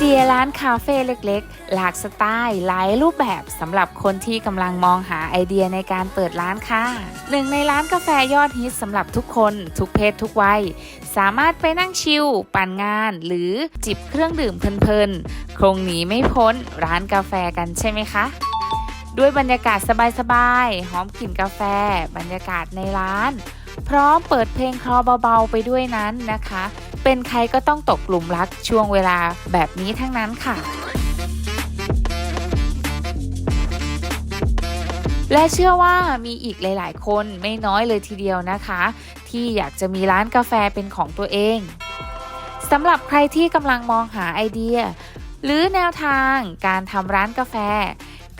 เดียร้านคาเฟ่เล็กๆ หลากสไตล์หลายรูปแบบสำหรับคนที่กำลังมองหาไอเดียในการเปิดร้านค่ะหนึ่งในร้านกาแฟยอดฮิตสำหรับทุกคน ทุกเพศทุกวัย สามารถไปนั่งชิลปั่นงาน หรือจิบเครื่องดื่มเพลินๆ คงหนีไม่พ้นร้านกาแฟกันใช่ไหมคะด้วยบรรยากาศสบายๆ หอมกลิ่นกาแฟ บรรยากาศในร้าน พร้อมเปิดเพลงคลอเบาๆ ไปด้วยนั้นนะคะ เป็นใครก็ต้องตกหลุมรักช่วงเวลาแบบนี้ทั้งนั้นค่ะ และเชื่อว่ามีอีกหลาย ๆ คนไม่น้อยเลยทีเดียวนะคะ ที่อยากจะมีร้านกาแฟเป็นของตัวเองสำหรับใครที่กำลังมองหาไอเดีย หรือแนวทางการทำร้านกาแฟ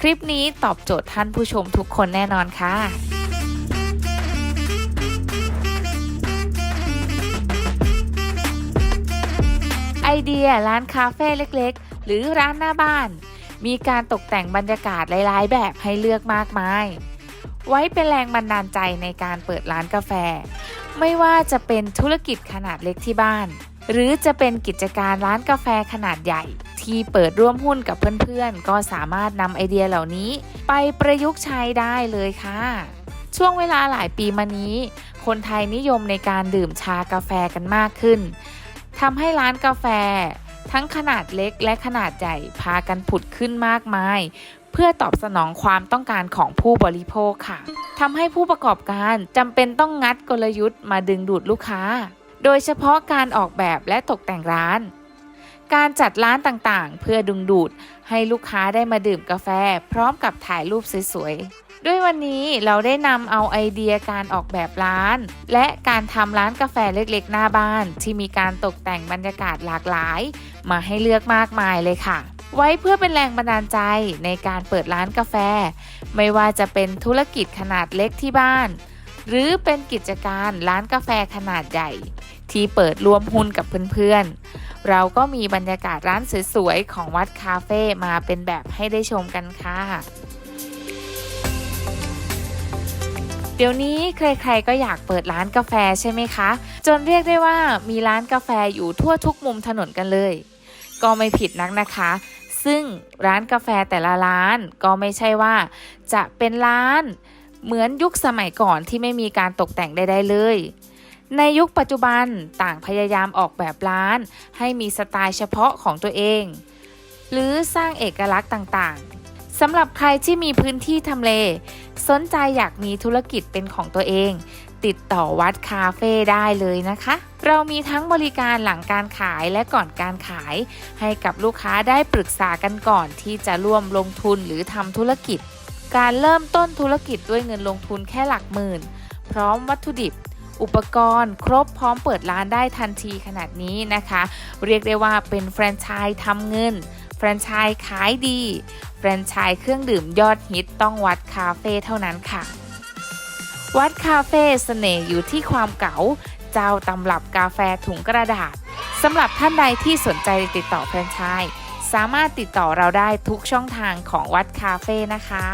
คลิปนี้ตอบโจทย์ท่านผู้ชมทุกคนแน่นอนค่ะ เดียร้านคาเฟ่เล็กๆ หรือร้านหน้าบ้าน มีการตกแต่งบรรยากาศหลายๆ แบบให้เลือกมากมาย ไว้เป็นแรงบันดาลใจในการเปิดร้านกาแฟ ไม่ว่าจะเป็นธุรกิจขนาดเล็กที่บ้าน หรือจะเป็นกิจการร้านกาแฟขนาดใหญ่ ที่เปิดร่วมหุ้นกับเพื่อนๆ ก็สามารถนำไอเดียเหล่านี้ ไปประยุกต์ใช้ได้เลยค่ะช่วงเวลาหลายปีมานี้ คนไทยนิยมในการดื่มชากาแฟกันมากขึ้น ทำให้ร้านกาแฟ ทั้งขนาดเล็กและขนาดใหญ่พากันผุดขึ้นมากมาย เพื่อตอบสนองความต้องการของผู้บริโภคค่ะทำให้ผู้ประกอบการจำเป็นต้องงัดกลยุทธ์มาดึงดูดลูกค้า โดยเฉพาะการออกแบบและตกแต่งร้าน การจัดร้านต่างๆ เพื่อดึงดูดให้ลูกค้าได้มาดื่มกาแฟ พร้อมกับถ่ายรูปสวยๆ ด้วยวันนี้เราได้นำเอาไอเดียการออกแบบร้าน และการทำร้านกาแฟเล็กๆ หน้าบ้าน ที่มีการตกแต่งบรรยากาศหลากหลาย มาให้เลือกมากมายเลยค่ะ ไว้เพื่อเป็นแรงบันดาลใจในการเปิดร้านกาแฟ ไม่ว่าจะเป็นธุรกิจขนาดเล็กที่บ้าน หรือเป็นกิจการร้านกาแฟขนาดใหญ่ ที่เปิดรวมหุ้นกับเพื่อนๆ เราก็มีบรรยากาศร้านสวยๆ ของวัดคาเฟ่มาเป็นแบบให้ได้ชมกันค่ะเดี๋ยวนี้ใครๆก็อยากเปิดร้านกาแฟใช่ไหมคะ จนเรียกได้ว่ามีร้านกาแฟอยู่ทั่วทุกมุมถนนกันเลย ก็ไม่ผิดนักนะคะ ซึ่งร้านกาแฟแต่ละร้านก็ไม่ใช่ว่า จะเป็นร้าน เหมือนยุคสมัยก่อนที่ไม่มีการตกแต่งใดๆเลย ในยุคปัจจุบันต่างพยายามออกแบบร้าน ให้มีสไตล์เฉพาะของตัวเอง หรือสร้างเอกลักษณ์ต่างๆสำหรับใครที่มีพื้นที่ทำเล สนใจอยากมีธุรกิจเป็นของตัวเอง ติดต่อวัดคาเฟ่ได้เลยนะคะ เรามีทั้งบริการหลังการขายและก่อนการขาย ให้กับลูกค้าได้ปรึกษากันก่อนที่จะร่วมลงทุนหรือทำธุรกิจ การเริ่มต้นธุรกิจด้วยเงินลงทุนแค่หลักหมื่น พร้อมวัตถุดิบ อุปกรณ์ ครบพร้อมเปิดร้านได้ทันทีขนาดนี้นะคะ เรียกได้ว่าเป็นแฟรนไชส์ทำเงิน แฟรนไชส์ขายดี แฟรนไชส์เครื่องดื่มยอดฮิตต้องวัดคาเฟ่เท่านั้นค่ะ วัดคาเฟ่เสน่ห์อยู่ที่ความเก๋าเจ้าตำรับกาแฟถุงกระดาษสำหรับท่านใดที่สนใจติดต่อแฟรนไชส์ามารถติดต่อเราได้ทุกช่องทางของวัดคาเฟ่นะคะ